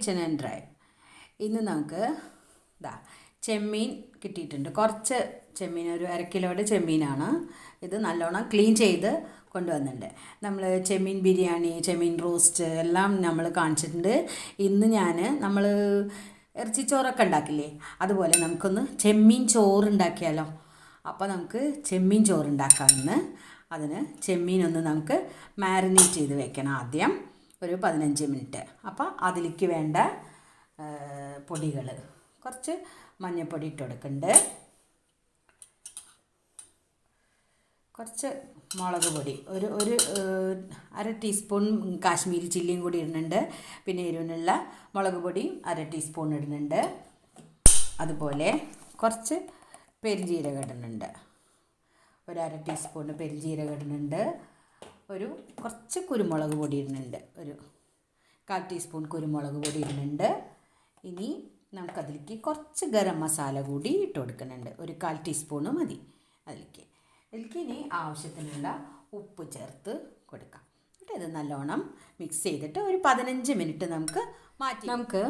Kitchen and drive ഇന്ന് നമുക്ക് ഇതാ ചെമ്മീൻ കിട്ടിയിട്ടുണ്ട്. കുറച്ച് ചെമ്മീൻ ഒരു അര കിലോയുടെ ചെമ്മീനാണ്. ഇത് നല്ലോണം ക്ലീൻ ചെയ്ത് കൊണ്ടുവന്നിട്ടുണ്ട്. നമ്മൾ ചെമ്മീൻ ബിരിയാണി ചെമ്മീൻ റോസ്റ്റ് എല്ലാം നമ്മൾ കാണിച്ചിട്ടുണ്ട്. ഇന്ന് ഞാൻ നമ്മൾ ഇറച്ചിച്ചോറൊക്കെ ഉണ്ടാക്കില്ലേ? അതുപോലെ നമുക്കൊന്ന് ചെമ്മീൻ ചോറ് ഉണ്ടാക്കിയാലോ? അപ്പോൾ നമുക്ക് ചെമ്മീൻ ചോറ് ഉണ്ടാക്കാമെന്ന് അതിന് ചെമ്മീനൊന്ന് നമുക്ക് മാരിനേറ്റ് ചെയ്ത് വെക്കണം ആദ്യം. ഒരു പതിനഞ്ച് മിനിറ്റ്. അപ്പോൾ അതിലേക്ക് വേണ്ട പൊടികൾ കുറച്ച് മഞ്ഞൾപ്പൊടി ഇട്ട് കൊടുക്കുന്നുണ്ട് കുറച്ച് മുളക് പൊടി. ഒരു ഒരു അര ടീസ്പൂൺ കാശ്മീരി ചില്ലിയും കൂടി ഇടുന്നുണ്ട്. പിന്നെ എരിവിനുള്ള മുളക് പൊടി അര ടീസ്പൂൺ ഇടുന്നുണ്ട്. അതുപോലെ കുറച്ച് പെരിഞ്ജീരകം ഇടുന്നുണ്ട്. ഒരു അര ടീസ്പൂൺ പെരിഞ്ജീരകം ഇടുന്നുണ്ട്. ഒരു കുറച്ച് കുരുമുളക് പൊടി ഇടുന്നുണ്ട്. ഒരു കാൽ ടീസ്പൂൺ കുരുമുളക് പൊടി ഇടുന്നുണ്ട്. ഇനി നമുക്കതിലേക്ക് കുറച്ച് ഗരം മസാല കൂടി ഇട്ട് കൊടുക്കുന്നുണ്ട്. ഒരു കാൽ ടീസ്പൂണ് മതി അതിലേക്ക്. അതിലേക്ക് ഇനി ആവശ്യത്തിനുള്ള ഉപ്പ് ചേർത്ത് കൊടുക്കാം. എന്നിട്ട് ഇത് നല്ലോണം മിക്സ് ചെയ്തിട്ട് ഒരു പതിനഞ്ച് മിനിറ്റ് നമുക്ക് മാറ്റി നമുക്ക്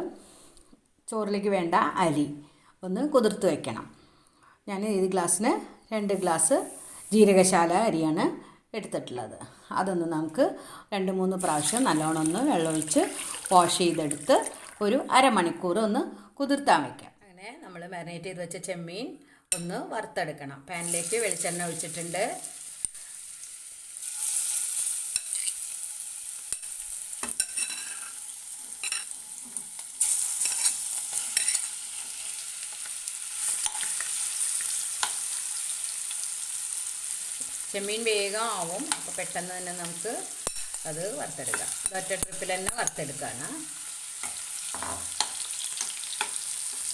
ചോറിലേക്ക് വേണ്ട അരി ഒന്ന് കുതിർത്ത് വയ്ക്കണം ഞാൻ ഈ ഗ്ലാസ്സിന് രണ്ട് ഗ്ലാസ് ജീരകശാല അരിയാണ് എടുത്തിട്ടുള്ളത്. അതൊന്ന് നമുക്ക് രണ്ട് മൂന്ന് പ്രാവശ്യം നല്ലോണം ഒന്ന് വെള്ളമൊഴിച്ച് വാഷ് ചെയ്തെടുത്ത് ഒരു അരമണിക്കൂർ ഒന്ന് കുതിർത്താൻ വയ്ക്കാം അങ്ങനെ നമ്മൾ മാരിനേറ്റ് ചെയ്ത് വെച്ച ചെമ്മീൻ ഒന്ന് വറുത്തെടുക്കണം. പാനിലേക്ക് വെളിച്ചെണ്ണ ഒഴിച്ചിട്ടുണ്ട്. ചെമ്മീൻ വേഗം ആവും അപ്പോൾ പെട്ടെന്ന് തന്നെ നമുക്ക് അത് വറുത്തെടുക്കാം. ഒറ്റ ട്രിപ്പിൽ തന്നെ വറുത്തെടുക്കുകയാണ്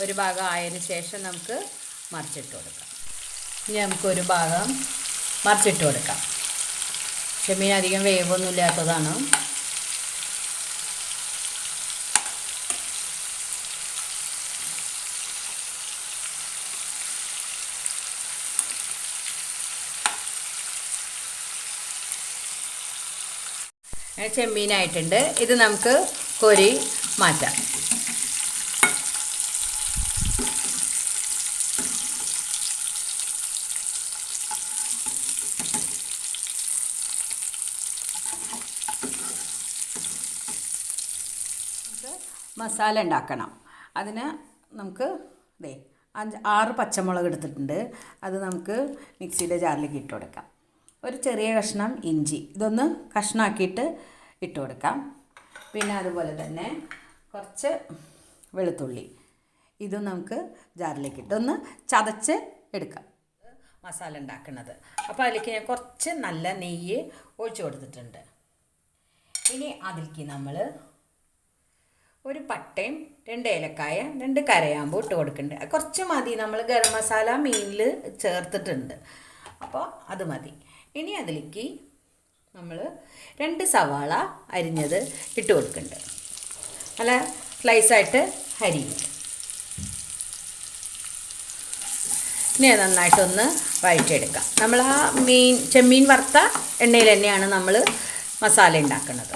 ഒരു ഭാഗം ആയതിന് ശേഷം നമുക്ക് മറിച്ചിട്ട് കൊടുക്കാം. ഇനി നമുക്കൊരു ഭാഗം മറിച്ചിട്ട് കൊടുക്കാം. ചെമ്മീൻ അധികം വേവൊന്നും ഇല്ലാത്തതാണ് ചെമ്മീനായിട്ടുണ്ട്. ഇത് നമുക്ക് കോരി മാറ്റാം. മസാല ഉണ്ടാക്കണം. അതിന് നമുക്ക് ദേ അഞ്ച് ആറ് പച്ചമുളക് എടുത്തിട്ടുണ്ട്. അത് നമുക്ക് മിക്സിയുടെ ജാറിലേക്ക് ഇട്ട് കൊടുക്കാം. ഒരു ചെറിയ കഷ്ണം ഇഞ്ചി. ഇതൊന്ന് കഷ്ണമാക്കിയിട്ട് ഇട്ട് കൊടുക്കാം. പിന്നെ അതുപോലെ തന്നെ കുറച്ച് വെളുത്തുള്ളി. ഇതും നമുക്ക് ജാറിലേക്ക് ഇട്ടൊന്ന് ചതച്ച് എടുക്കാം. മസാല ഉണ്ടാക്കുന്നത്. അപ്പോൾ അതിലേക്ക് ഞാൻ കുറച്ച് നല്ല നെയ്യ് ഒഴിച്ചു കൊടുത്തിട്ടുണ്ട്. ഇനി അതിലേക്ക് നമ്മൾ ഒരു പട്ടയും രണ്ട് ഏലക്കായ രണ്ട് കരയാമ്പൂ ഇട്ട് കൊടുക്കുന്നുണ്ട്. കുറച്ച് മതി. നമ്മൾ ഗരം മസാല മീനിൽ ചേർത്തിട്ടുണ്ട്. അപ്പോൾ അത് മതി. ഇനി അതിലേക്ക് നമ്മൾ രണ്ട് സവാള അരിഞ്ഞത് ഇട്ട് കൊടുക്കുന്നുണ്ട് നല്ല സ്ലൈസായിട്ട് അരിയും ഇനി നന്നായിട്ടൊന്ന് വഴറ്റിയെടുക്കാം. നമ്മൾ ആ മീൻ ചെമ്മീൻ വറുത്ത എണ്ണയിൽ തന്നെയാണ് നമ്മൾ മസാല ഉണ്ടാക്കുന്നത്.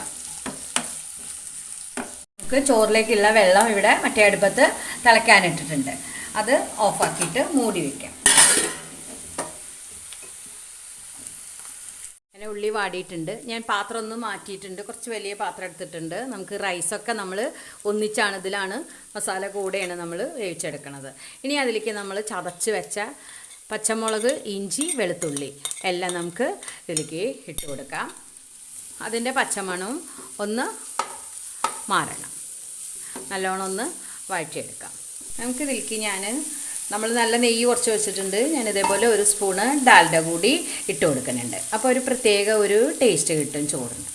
നമുക്ക് ചോറിലേക്കുള്ള വെള്ളം ഇവിടെ മറ്റേ അടുപ്പത്ത് തിളയ്ക്കാനിട്ടിട്ടുണ്ട്. അത് ഓഫാക്കിയിട്ട് മൂടി വയ്ക്കാം അങ്ങനെ ഉള്ളി വാടിയിട്ടുണ്ട്. ഞാൻ പാത്രം ഒന്ന് മാറ്റിയിട്ടുണ്ട്. കുറച്ച് വലിയ പാത്രം എടുത്തിട്ടുണ്ട്. നമുക്ക് റൈസൊക്കെ നമ്മൾ ഒന്നിച്ചാണ് ഇതിലാണ് മസാല കൂടെയാണ് നമ്മൾ വേവിച്ചെടുക്കുന്നത് ഇനി അതിലേക്ക് നമ്മൾ ചതച്ച് വെച്ച പച്ചമുളക് ഇഞ്ചി വെളുത്തുള്ളി എല്ലാം നമുക്ക് ഇതിലേക്ക് ഇട്ട് കൊടുക്കാം. അതിന്റെ പച്ചമണവും ഒന്ന് മാറണം. നല്ലോണം ഒന്ന് വഴറ്റിയെടുക്കാം. നമുക്കിതിലേക്ക് ഞാൻ നമ്മൾ നല്ല നെയ്യ് കുറച്ച് വെച്ചിട്ടുണ്ട്. ഞാൻ ഇതേപോലെ ഒരു സ്പൂണ് ഡാൽഡ കൂടി ഇട്ട് കൊടുക്കുന്നുണ്ട്. അപ്പോൾ ഒരു പ്രത്യേക ഒരു ടേസ്റ്റ് കിട്ടും ചോറിന്.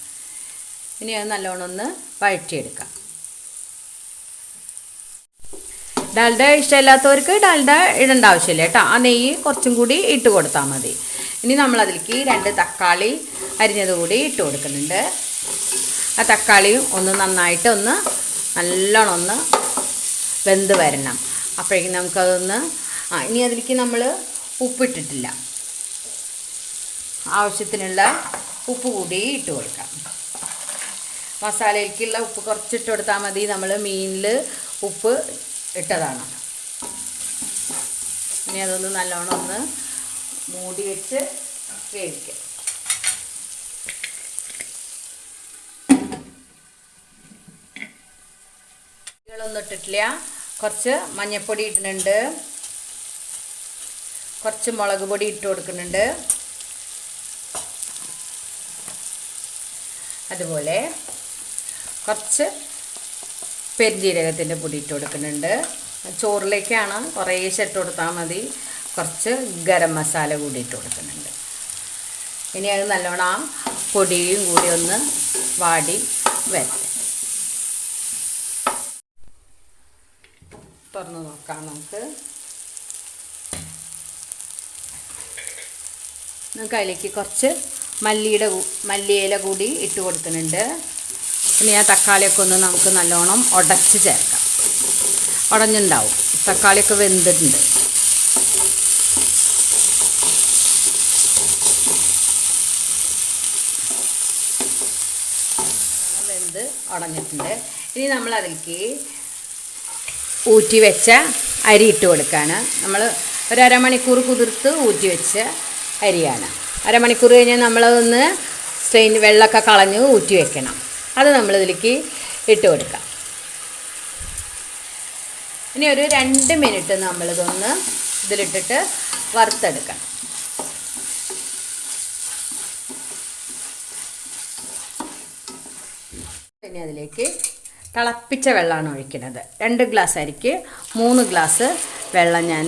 ഇനി അത് നല്ലോണം ഒന്ന് വഴറ്റിയെടുക്കാം. ഡാൽഡ ഇഷ്ടമില്ലാത്തവർക്ക് ഡാൽഡ ഇടേണ്ട ആവശ്യമില്ല കേട്ടോ. ആ നെയ്യ് കുറച്ചും കൂടി ഇട്ട് കൊടുത്താൽ മതി. ഇനി നമ്മൾ അതിലേക്ക് രണ്ട് തക്കാളി അരിഞ്ഞത് കൂടി ഇട്ട് കൊടുക്കുന്നുണ്ട്. ആ തക്കാളിയും ഒന്ന് നന്നായിട്ട് ഒന്ന് നല്ലോണം ഒന്ന് വെന്ത് വരണം. അപ്പോഴേക്കും നമുക്കതൊന്ന് ആ ഇനി അതിലേക്ക് നമ്മൾ ഉപ്പിട്ടിട്ടില്ല. ആവശ്യത്തിനുള്ള ഉപ്പ് കൂടി ഇട്ട് കൊടുക്കാം. മസാലയിലേക്കുള്ള ഉപ്പ് കുറച്ചിട്ട് കൊടുത്താൽ മതി. നമ്മൾ മീനിൽ ഉപ്പ് ഇട്ടതാണ്. ഇനി അതൊന്ന് നല്ലോണം ഒന്ന് മൂടി വെച്ച് വേവിക്കാം ഇട്ടിട്ടില്ല. കുറച്ച് മഞ്ഞൾപ്പൊടി ഇടുന്നുണ്ട്. കുറച്ച് മുളക് പൊടി ഇട്ട് കൊടുക്കുന്നുണ്ട്. അതുപോലെ കുറച്ച് പെരുജീരകത്തിന്റെ പൊടി ഇട്ട് കൊടുക്കുന്നുണ്ട്. ചോറിലേക്കാണ് കുറേശ്ശെ ഇട്ട് കൊടുത്താൽ മതി. കുറച്ച് ഗരം മസാല കൂടി ഇട്ട് കൊടുക്കുന്നുണ്ട്. ഇനി അത് നല്ലോണം ആ പൊടിയും കൂടി ഒന്ന് വാടി വരട്ടെ. തുറന്ന് നോക്കാം നമുക്ക്. നമുക്ക് അതിലേക്ക് കുറച്ച് മല്ലിയുടെ മല്ലിയില കൂടി ഇട്ട് കൊടുക്കുന്നുണ്ട് പിന്നെ ആ തക്കാളിയൊക്കെ ഒന്ന് നമുക്ക് നല്ലോണം ഉടച്ച് ചേർക്കാം. ഉടഞ്ഞുണ്ടാവും. തക്കാളിയൊക്കെ വെന്തിട്ടുണ്ട്. വെന്ത് ഉടഞ്ഞിട്ടുണ്ട്. ഇനി നമ്മൾ അതിലേക്ക് ഊറ്റി വെച്ച അരി ഇട്ട് കൊടുക്കുകയാണ് നമ്മൾ ഒരു അരമണിക്കൂർ കുതിർത്ത് ഊറ്റി വെച്ച അരിയാണ്. അരമണിക്കൂർ കഴിഞ്ഞാൽ നമ്മളതൊന്ന് സ്ട്രെയിൻ വെള്ളമൊക്കെ കളഞ്ഞ് ഊറ്റി വെക്കണം അത് നമ്മളിതിലേക്ക് ഇട്ട് കൊടുക്കാം. ഇനി ഒരു രണ്ട് മിനിറ്റ് നമ്മളിതൊന്ന് ഇതിലിട്ടിട്ട് വറുത്തെടുക്കണം ഇനി അതിലേക്ക് തിളപ്പിച്ച വെള്ളമാണ് ഒഴിക്കുന്നത്. രണ്ട് ഗ്ലാസ് അരിക്ക് മൂന്ന് ഗ്ലാസ് വെള്ളം ഞാൻ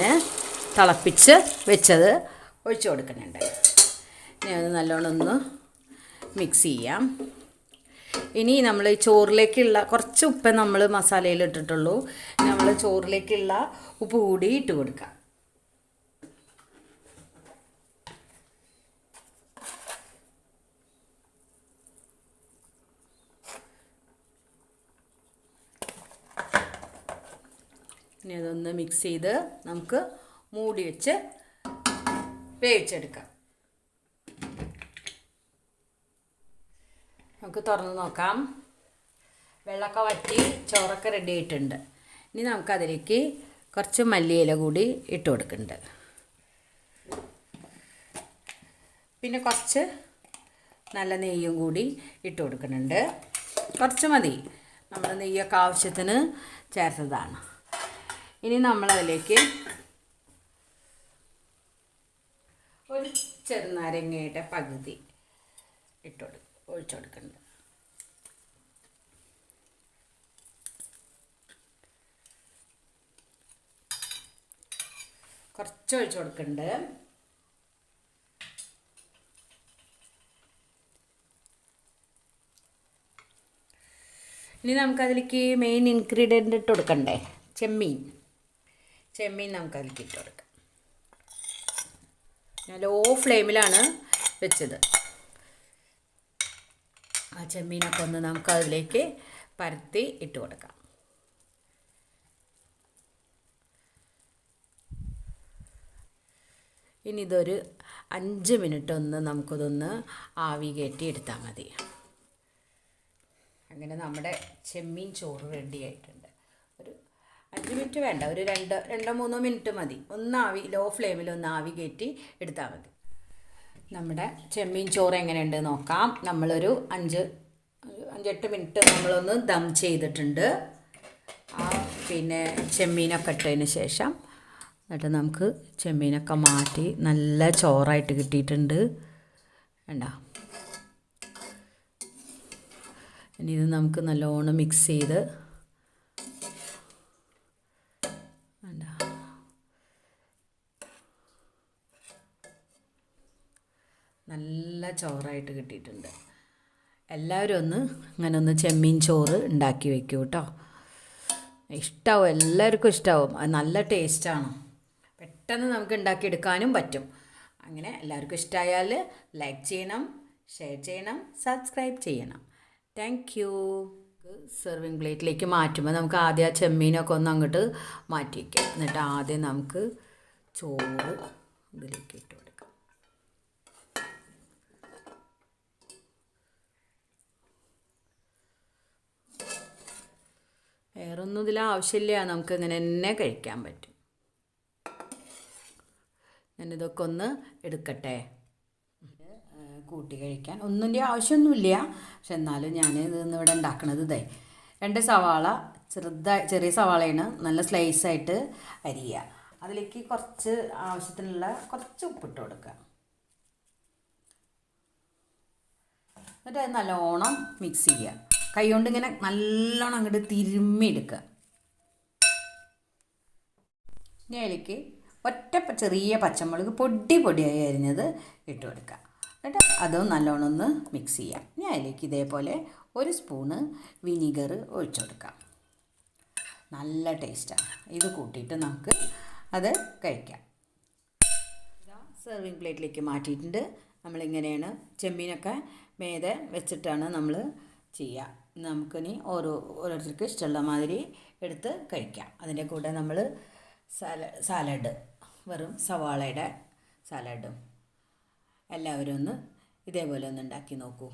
തിളപ്പിച്ച് വെച്ചത് ഒഴിച്ചു കൊടുക്കുന്നുണ്ട്. അത് നല്ലോണം ഒന്ന് മിക്സ് ചെയ്യാം. ഇനി നമ്മൾ ചോറിലേക്കുള്ള കുറച്ച് ഉപ്പ് നമ്മൾ മസാലയിൽ ഇട്ടിട്ടുള്ളൂ. നമ്മൾ ചോറിലേക്കുള്ള ഉപ്പ് കൂടി ഇട്ട് കൊടുക്കാം. ഇനി അതൊന്ന് മിക്സ് ചെയ്ത് നമുക്ക് മൂടി വെച്ച് വേവിച്ചെടുക്കാം. നമുക്ക് തുറന്ന് നോക്കാം. വെള്ളമൊക്കെ വറ്റി ചോറൊക്കെ റെഡി ആയിട്ടുണ്ട്. ഇനി നമുക്കതിലേക്ക് കുറച്ച് മല്ലിയില കൂടി ഇട്ട് കൊടുക്കുന്നുണ്ട്. പിന്നെ കുറച്ച് നല്ല നെയ്യും കൂടി ഇട്ട് കൊടുക്കുന്നുണ്ട്. കുറച്ച് മതി. നമ്മൾ നെയ്യൊക്കെ ആവശ്യത്തിന് ചേർത്തതാണ്. ഇനി നമ്മൾ അതിലേക്ക് ഒരു ചെറുനാരങ്ങയുടെ പകുതി ഇട്ട് കൊടുക്കും ഒഴിച്ചു കൊടുക്കുന്നുണ്ട് കുറച്ച് ഒഴിച്ചു കൊടുക്കുന്നുണ്ട് ഇനി നമുക്കതിലേക്ക് മെയിൻ ഇൻഗ്രീഡിയന്റ് ഇട്ട് കൊടുക്കണ്ടേ? ചെമ്മീൻ. ചെമ്മീൻ നമുക്ക് അതിലേക്ക് ഇട്ട് കൊടുക്കാം. ഞാൻ ലോ ഫ്ലെയിമിലാണ് വെച്ചത്. ആ ചെമ്മീനൊക്കെ ഒന്ന് നമുക്ക് അതിലേക്ക് പരത്തി ഇട്ട് കൊടുക്കാം. ഇനി ഇതൊരു അഞ്ച് മിനിറ്റ് ഒന്ന് നമുക്കിതൊന്ന് ആവി കയറ്റി എടുത്താൽ മതി. അങ്ങനെ നമ്മുടെ ചെമ്മീൻ ചോറ് റെഡി ആയിട്ടുണ്ട്. മിനിറ്റ് വേണ്ട. ഒരു രണ്ട് രണ്ടോ മൂന്നോ മിനിറ്റ് മതി. ഒന്ന് ആവി ലോ ഫ്ലെയിമിൽ ഒന്ന് ആവി കയറ്റി എടുത്താൽ മതി. നമ്മുടെ ചെമ്മീൻ ചോറ് എങ്ങനെയുണ്ട് നോക്കാം. നമ്മളൊരു അഞ്ച് അഞ്ചെട്ട് മിനിറ്റ് നമ്മളൊന്ന് ദം ചെയ്തിട്ടുണ്ട്. ആ പിന്നെ ചെമ്മീനൊക്കെ ഇട്ടതിന് ശേഷം എന്നിട്ട് നമുക്ക് ചെമ്മീനൊക്കെ മാറ്റി നല്ല ചോറായിട്ട് കിട്ടിയിട്ടുണ്ട്. വേണ്ട ഇനി ഇത് നമുക്ക് നല്ലോണം മിക്സ് ചെയ്ത് ചോറായിട്ട് കിട്ടിയിട്ടുണ്ട്. എല്ലാവരും ഒന്ന് അങ്ങനെ ഒന്ന് ചെമ്മീൻ ചോറ് ഉണ്ടാക്കി വെക്കൂ കേട്ടോ ഇഷ്ടമാവും എല്ലാവർക്കും ഇഷ്ടമാവും അത് നല്ല ടേസ്റ്റാണ്. പെട്ടെന്ന് നമുക്ക് ഉണ്ടാക്കിയെടുക്കാനും പറ്റും. അങ്ങനെ എല്ലാവർക്കും ഇഷ്ടമായാൽ ലൈക്ക് ചെയ്യണം ഷെയർ ചെയ്യണം സബ്സ്ക്രൈബ് ചെയ്യണം. Thank you. സെർവിങ് പ്ലേറ്റിലേക്ക് മാറ്റുമ്പോൾ നമുക്ക് ആദ്യം ആ ചെമ്മീനൊക്കെ ഒന്ന് അങ്ങോട്ട് മാറ്റി വയ്ക്കാം എന്നിട്ട് ആദ്യം നമുക്ക് ചോറ് ഇതിലേക്ക് ഇട്ട് കൊടുക്കാം വേറൊന്നും ഇതിൽ ആവശ്യമില്ല. നമുക്ക് ഇങ്ങനെ തന്നെ കഴിക്കാൻ പറ്റും. ഞാനിതൊക്കെ ഒന്ന് എടുക്കട്ടെ. കൂട്ടി കഴിക്കാൻ ഒന്നിന്റെ ആവശ്യമൊന്നുമില്ല. പക്ഷെ എന്നാലും ഞാൻ ഇന്ന് ഇവിടെ ഉണ്ടാക്കണത് ഇതേ. രണ്ട് സവാള ചെറുതായി ചെറിയ സവാളയാണ് നല്ല സ്ലൈസ് ആയിട്ട് അരിയുക. അതിലേക്ക് കുറച്ച് ആവശ്യത്തിനുള്ള കുറച്ച് ഉപ്പിട്ട് കൊടുക്കുക. എന്നിട്ട് അത് നല്ലോണം മിക്സ് ചെയ്യുക. കൈ കൊണ്ട് ഇങ്ങനെ നല്ലോണം അങ്ങോട്ട് തിരുമ്മി എടുക്കുക. ഇനി അതിലേക്ക് ഒറ്റ ചെറിയ പച്ചമുളക് പൊടി പൊടിയായി അരിഞ്ഞത് ഇട്ട് കൊടുക്കുക. എന്നിട്ട് അതും നല്ലോണം ഒന്ന് മിക്സ് ചെയ്യാം ഇനി അതിലേക്ക് ഇതേപോലെ ഒരു സ്പൂണ് വിനീഗർ ഒഴിച്ചു കൊടുക്കാം നല്ല ടേസ്റ്റാണ് ഇത് കൂട്ടിയിട്ട് നമുക്ക് അത് കഴിക്കാം. സെർവിങ് പ്ലേറ്റിലേക്ക് മാറ്റിയിട്ടുണ്ട്. നമ്മളിങ്ങനെയാണ് ചെമ്മീനൊക്കെ മേതെ വെച്ചിട്ടാണ് നമ്മൾ ചെയ്യുക നമുക്കിനി ഓരോ ഓരോരുത്തർക്ക് ഇഷ്ടമുള്ള മാതിരി എടുത്ത് കഴിക്കാം. അതിന്റെ കൂടെ നമ്മൾ സാല സാലഡ് വെറും സവാളയുടെ സാലഡും എല്ലാവരും ഒന്ന് ഇതേപോലെ ഒന്ന് ഉണ്ടാക്കി നോക്കൂ.